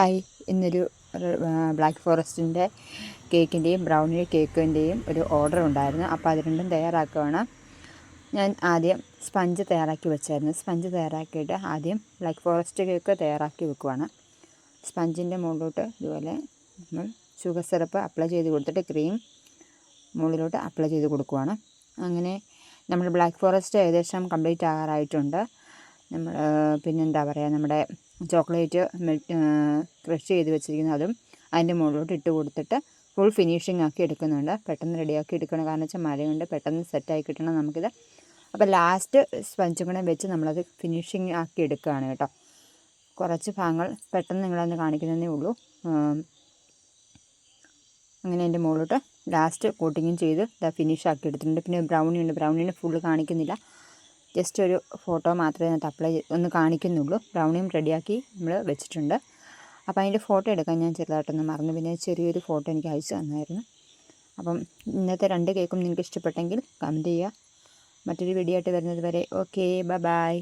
Hi ഇന്നൊരു black ഫോറസ്റ്റിന്റെ കേക്കിന്റെയും brownie കേക്കിന്റെയും ഒരു order ഉണ്ടായിരുന്നു. അപ്പോൾ അത് രണ്ടും തയ്യാറാക്കുകയാണ് ഞാൻ ആദ്യം സ്പഞ്ച് തയ്യാറാക്കി വെച്ചായിരുന്നു. സ്പഞ്ച് തയ്യാറാക്കിയിട്ട് ആദ്യം ബ്ലാക്ക് ഫോറസ്റ്റ് കേക്ക് തയ്യാറാക്കി വെക്കുവാണ്. സ്പഞ്ചിന്റെ മുകളിലോട്ട് ഇതുപോലെ നമ്മൾ ഷുഗർ സിറപ്പ് അപ്ലൈ ചെയ്ത് കൊടുത്തിട്ട് ക്രീം മുകളിലോട്ട് അപ്ലൈ ചെയ്ത് കൊടുക്കുവാണ്. അങ്ങനെ നമ്മൾ ബ്ലാക്ക് ഫോറസ്റ്റ് ഏകദേശം കംപ്ലീറ്റ് ആകാറായിട്ടുണ്ട്. നമ്മൾ പിന്നെന്താ പറയുക നമ്മുടെ ചോക്ലേറ്റ് ക്രഷ് ചെയ്ത് വെച്ചിരിക്കുന്ന അതും അതിന്റെ മുകളിലോട്ട് ഇട്ട് കൊടുത്തിട്ട് ഫുൾ ഫിനിഷിംഗ് ആക്കി എടുക്കുന്നുണ്ട്. പെട്ടെന്ന് റെഡിയാക്കി എടുക്കണം. കാരണം വെച്ചാൽ മഴയുണ്ട്. പെട്ടെന്ന് സെറ്റായി കിട്ടണം നമുക്കിത്. അപ്പോൾ ലാസ്റ്റ് സ്പഞ്ചും കൂടെ വെച്ച് നമ്മളത് ഫിനിഷിംഗ് ആക്കി എടുക്കുകയാണ് കേട്ടോ. കുറച്ച് ഭാഗങ്ങൾ പെട്ടെന്ന് നിങ്ങളൊന്ന് കാണിക്കുന്നതേ ഉള്ളൂ. അങ്ങനെ എന്റെ മുകളിലോട്ട് ലാസ്റ്റ് കോട്ടിങ്ങും ചെയ്ത് ഫിനിഷ് ആക്കി എടുത്തിട്ടുണ്ട്. പിന്നെ ബ്രൗണി ഉണ്ട്. ബ്രൗണിന് ഫുള്ള് കാണിക്കുന്നില്ല. ജസ്റ്റ് ഒരു ഫോട്ടോ മാത്രമേ അതിനകത്ത് അപ്ലൈ ഒന്ന് കാണിക്കുന്നുള്ളൂ. ബ്രൗണിയും റെഡിയാക്കി നമ്മൾ വെച്ചിട്ടുണ്ട്. അപ്പോൾ അതിന്റെ ഫോട്ടോ എടുക്കാൻ ഞാൻ ചെറുതായിട്ടൊന്ന് മറന്നു. പിന്നെ ചെറിയൊരു ഫോട്ടോ എനിക്ക് അയച്ചു തന്നായിരുന്നു. അപ്പം ഇന്നത്തെ രണ്ട് കേക്കും നിങ്ങൾക്ക് ഇഷ്ടപ്പെട്ടെങ്കിൽ കമന്റ് ചെയ്യുക. മറ്റൊരു വീഡിയോ ആയിട്ട് വരുന്നത് വരെ ഓക്കെ ബൈ